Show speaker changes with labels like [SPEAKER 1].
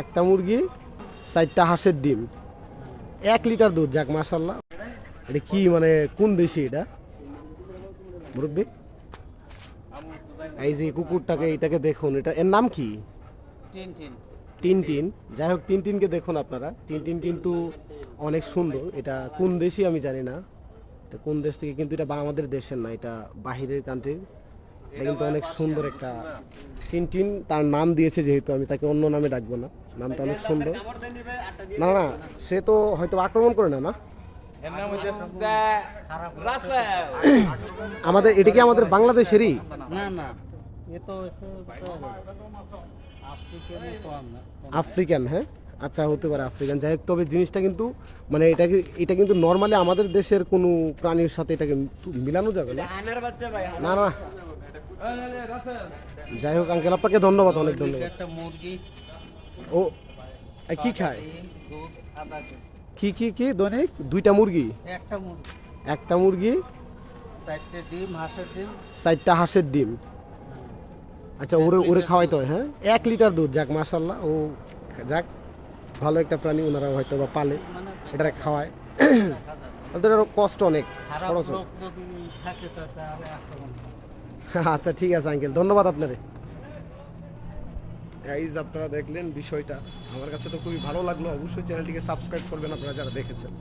[SPEAKER 1] একটা মুরগি চারটা হাঁসের ডিম। এক লিটার দুধ যাক মাসাল্লাহ এটা কি মানে কোন দেশি এটা? মুরব্বী? এই যে কুকুরটাকে এটাকে দেখুন এটা এর নাম কি?
[SPEAKER 2] টিন টিন
[SPEAKER 1] যাই হোক টিন টিনকে দেখুন আপনারা। টিন টিন কিন্তু অনেক সুন্দর। এটা কোন দেশই আমি জানি না। এটা কোন দেশ থেকে কিন্তু এটা আমাদের দেশের না এটা বাহিরের কান্ট্রির এটা কিন্তু অনেক সুন্দর একটা টিনটিন তার নাম দিয়েছে যেহেতু আমি তাকে অন্য নামে ডাকবো না। নামটা অনেক সুন্দর। না না সে তো হয়তো আক্রমণ করে না না? আমাদের এটা কি আমাদের বাংলাদেশেরই?
[SPEAKER 3] না না এ তো
[SPEAKER 1] আফ্রিকান হ্যাঁ? আচ্ছা হতে পারে আফ্রিকান। যাই হোক তবে জিনিসটা কিন্তু মানে এটা এটা কিন্তু নর্মালি আমাদের দেশের কোনো প্রাণীর সাথে এটাকে মিলানো যাবে না। না না। যাই হোক আঙ্কেল আপনাকে ধন্যবাদ অনেক ধন্যবাদ। ও কি খায়? কি কি কি? দৈনিক? দুইটা মুরগি?
[SPEAKER 3] একটা মুরগি।
[SPEAKER 1] একটা মুরগি?
[SPEAKER 3] চারটে ডিম হাঁসের ডিম।
[SPEAKER 1] চারটা হাঁসের ডিম। আচ্ছা ওরে ওরে খাওয়াইতে হয় হ্যাঁ? এক লিটার দুধ যাক মাসাল্লাহ ও যাক। ভালো একটা প্রাণী ওনারা হয়তো বা পালে এটা খাওয়ায়। ওদের আরও কষ্ট অনেক খরচ। আচ্ছা ঠিক আছে আঙ্কেল ধন্যবাদ আপনারে। গাইজ আপনারা দেখলেন বিষয়টা। আমার কাছে তো খুবই ভালো লাগল। অবশ্যই চ্যানেলটিকে সাবস্ক্রাইব করবেন আপনারা যারা দেখেছেন।